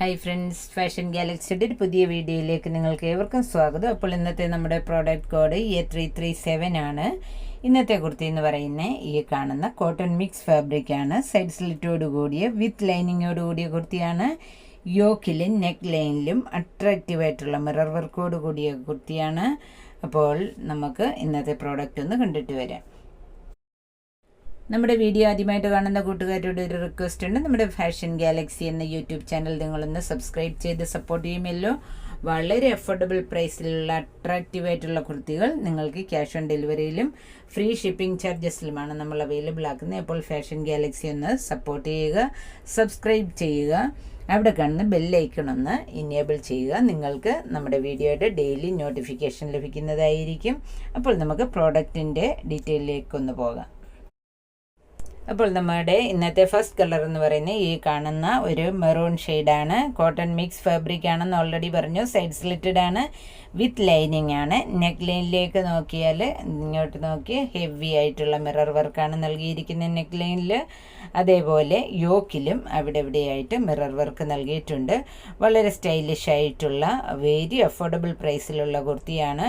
Hi friends fashion ഗാലക്സിയുടെ ഒരു പുതിയ വീഡിയോയിലേക്ക് നിങ്ങൾക്ക് ഏവർക്കും സ്വാഗതം. അപ്പോൾ ഇന്നത്തെ നമ്മുടെ product code A three three seven ആണ്. ഇന്നത്തെ കുർത്തി എന്ന് പറയുന്ന ഈ കാണുന്ന കോട്ടൺ മിക്സ് ഫാബ്രിക് ആണ്. സൈഡ് സ്ലിറ്റോട് കൂടിയ വിത്ത് ലൈനിങ്ങോട് കൂടിയ കുർത്തിയാണ്. യോക്കിലും നെക്ക് ലൈനിലും അട്രാക്റ്റീവ് ആയിട്ടുള്ള മിറർ വർക്കോട് കൂടിയ കുർത്തിയാണ്. അപ്പോൾ നമുക്ക് ഇന്നത്തെ പ്രോഡക്റ്റ് ഒന്ന് കണ്ടിട്ട് വരാം. നമ്മുടെ വീഡിയോ ആദ്യമായിട്ട് കാണുന്ന കൂട്ടുകാരോട് ഒരു റിക്വസ്റ്റ് ഉണ്ട്. നമ്മുടെ ഫാഷൻ ഗാലക്സി എന്ന യൂട്യൂബ് ചാനൽ നിങ്ങളൊന്ന് സബ്സ്ക്രൈബ് ചെയ്ത് സപ്പോർട്ട് ചെയ്യുമല്ലോ. വളരെ അഫോർഡബിൾ പ്രൈസിലുള്ള അട്രാക്റ്റീവ് ആയിട്ടുള്ള കുർത്തികൾ നിങ്ങൾക്ക് ക്യാഷ് ഓൺ ഡെലിവറിയിലും ഫ്രീ ഷിപ്പിംഗ് ചാർജസിലുമാണ് നമ്മൾ അവൈലബിൾ ആക്കുന്നത്. അപ്പോൾ ഫാഷൻ ഗാലക്സി ഒന്ന് സപ്പോർട്ട് ചെയ്യുക സബ്സ്ക്രൈബ് ചെയ്യുക. അവിടെ കാണുന്ന ബെല്ലൈക്കൺ ഒന്ന് ഇനേബിൾ ചെയ്യുക. നിങ്ങൾക്ക് നമ്മുടെ വീഡിയോയുടെ ഡെയിലി നോട്ടിഫിക്കേഷൻ ലഭിക്കുന്നതായിരിക്കും. അപ്പോൾ നമുക്ക് പ്രോഡക്റ്റിന്റെ ഡീറ്റെയിലേക്ക് ഒന്ന് പോകാം. അപ്പോൾ നമ്മുടെ ഇന്നത്തെ ഫസ്റ്റ് കളർ എന്ന് പറയുന്നത് ഈ കാണുന്ന ഒരു മെറൂൺ ഷെയ്ഡാണ് കോട്ടൺ മിക്സ് ഫാബ്രിക് ആണെന്ന് ഓൾറെഡി പറഞ്ഞു. സൈഡ് സ്ലിറ്റഡ് ആണ്. വിത്ത് ലൈനിങ് ആണ്. നെക്ക് ലൈനിലേക്ക് നോക്കിയാൽ ഇങ്ങോട്ട് നോക്കി ഹെവി ആയിട്ടുള്ള മിറർ വർക്കാണ് നൽകിയിരിക്കുന്നത് നെക്ക് ലൈനിൽ അതേപോലെ യോക്കിലും അവിടെ ഇവിടെയായിട്ട് മിറർ വർക്ക് നൽകിയിട്ടുണ്ട്. വളരെ സ്റ്റൈലിഷ് ആയിട്ടുള്ള വെരി അഫോർഡബിൾ പ്രൈസിലുള്ള കുർത്തിയാണ്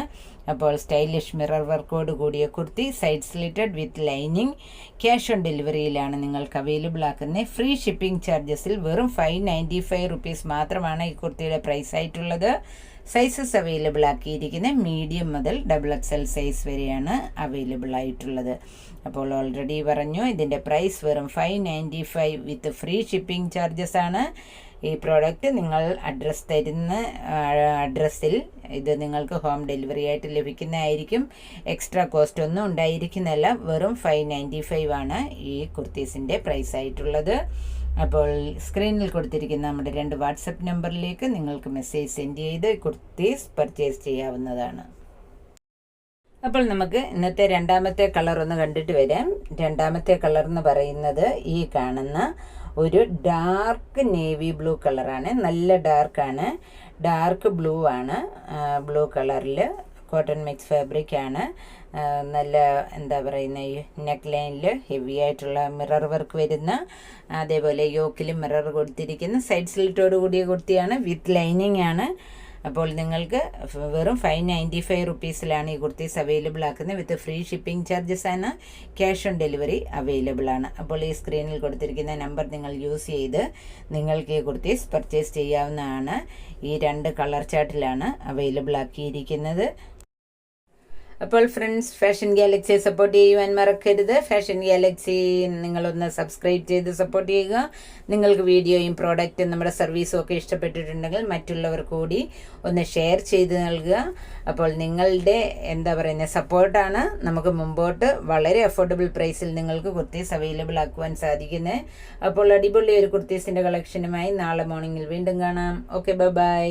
അപ്പോൾ സ്റ്റൈലിഷ് മിറർ വർക്കോട് കൂടിയ kurti side slitted with lining cash on ഡെലിവറിയിലാണ് നിങ്ങൾക്ക് അവൈലബിൾ ആക്കുന്നത് ഫ്രീ ഷിപ്പിംഗ് ചാർജസിൽ വെറും ഫൈവ് നയന്റി ഫൈവ് റുപ്പീസ് മാത്രമാണ് ഈ കുർത്തിയുടെ പ്രൈസ് ആയിട്ടുള്ളത്. സൈസസ് അവൈലബിൾ ആക്കിയിരിക്കുന്നത് മീഡിയം മുതൽ ഡബിൾ എക്സ് എൽ സൈസ് വരെയാണ് അവൈലബിൾ ആയിട്ടുള്ളത്. അപ്പോൾ ഓൾറെഡി പറഞ്ഞു ഇതിന്റെ പ്രൈസ് വെറും five ninety five with free shipping charges ആണ്. ഈ പ്രോഡക്റ്റ് നിങ്ങൾ അഡ്രസ്സ് തരുന്ന അഡ്രസ്സിൽ ഇത് നിങ്ങൾക്ക് ഹോം ഡെലിവറി ആയിട്ട് ലഭിക്കുന്നതായിരിക്കും. എക്സ്ട്രാ കോസ്റ്റ് ഒന്നും ഉണ്ടായിരിക്കുന്നില്ല. വെറും ഫൈവ് നയന്റി ഫൈവ് ആണ് ഈ കുർത്തീസിന്റെ പ്രൈസ് ആയിട്ടുള്ളത്. അപ്പോൾ സ്ക്രീനിൽ കൊടുത്തിരിക്കുന്ന നമ്മുടെ രണ്ട് വാട്സപ്പ് നമ്പറിലേക്ക് നിങ്ങൾക്ക് മെസ്സേജ് സെൻഡ് ചെയ്ത് കുർത്തീസ് പർച്ചേസ് ചെയ്യാവുന്നതാണ്. അപ്പോൾ നമുക്ക് ഇന്നത്തെ രണ്ടാമത്തെ കളർ ഒന്ന് കണ്ടിട്ട് വരാം. രണ്ടാമത്തെ കളർ എന്ന് പറയുന്നത് ഈ കാണുന്ന ഒരു ഡാർക്ക് നേവി ബ്ലൂ കളറാണ് നല്ല ഡാർക്കാണ് ഡാർക്ക് ബ്ലൂ ആണ്. ബ്ലൂ കളറിൽ കോട്ടൺ മിക്സ് ഫാബ്രിക് ആണ്. നല്ല എന്താ പറയുന്ന നെക്ക് ലൈനിൽ ഹെവി ആയിട്ടുള്ള മിറർ വർക്ക് വരുന്ന അതേപോലെ യോക്കിൽ മിറർ കൊടുത്തിരിക്കുന്ന സൈഡ് സ്ലിറ്റോട് കൂടിയ കുർത്തിയാണ്. വിത്ത് ലൈനിങ് ആണ്. അപ്പോൾ നിങ്ങൾക്ക് വെറും ഫൈവ് നയന്റി ഫൈവ് റുപ്പീസിലാണ് ഈ കുർത്തീസ് അവൈലബിൾ ആക്കുന്നത്. വിത്ത് ഫ്രീ ഷിപ്പിംഗ് ചാർജസ് ആണ്. ക്യാഷ് ഓൺ ഡെലിവറി അവൈലബിൾ ആണ്. അപ്പോൾ ഈ സ്ക്രീനിൽ കൊടുത്തിരിക്കുന്ന നമ്പർ നിങ്ങൾ യൂസ് ചെയ്ത് നിങ്ങൾക്ക് ഈ കുർത്തീസ് പർച്ചേസ് ചെയ്യാവുന്നതാണ്. ഈ രണ്ട് കളർ ചാർട്ടിലാണ് അവൈലബിൾ ആക്കിയിരിക്കുന്നത്. അപ്പോൾ ഫ്രണ്ട്സ് ഫാഷൻ ഗാലക്സിയെ സപ്പോർട്ട് ചെയ്യുവാൻ മറക്കരുത്. ഫാഷൻ ഗാലക്സി നിങ്ങളൊന്ന് സബ്സ്ക്രൈബ് ചെയ്ത് സപ്പോർട്ട് ചെയ്യുക. നിങ്ങൾക്ക് വീഡിയോയും പ്രോഡക്റ്റും നമ്മുടെ സർവീസും ഒക്കെ ഇഷ്ടപ്പെട്ടിട്ടുണ്ടെങ്കിൽ മറ്റുള്ളവർ കൂടി ഒന്ന് ഷെയർ ചെയ്ത് നൽകുക. അപ്പോൾ നിങ്ങളുടെ എന്താ പറയുന്നത് സപ്പോർട്ടാണ് നമുക്ക് മുമ്പോട്ട് വളരെ അഫോർഡബിൾ പ്രൈസിൽ നിങ്ങൾക്ക് കുർത്തീസ് അവൈലബിൾ ആക്കുവാൻ സാധിക്കുന്നത് അപ്പോൾ അടിപൊളി ഒരു കുർത്തീസിന്റെ കളക്ഷനുമായി നാളെ മോർണിംഗിൽ വീണ്ടും കാണാം. Okay bye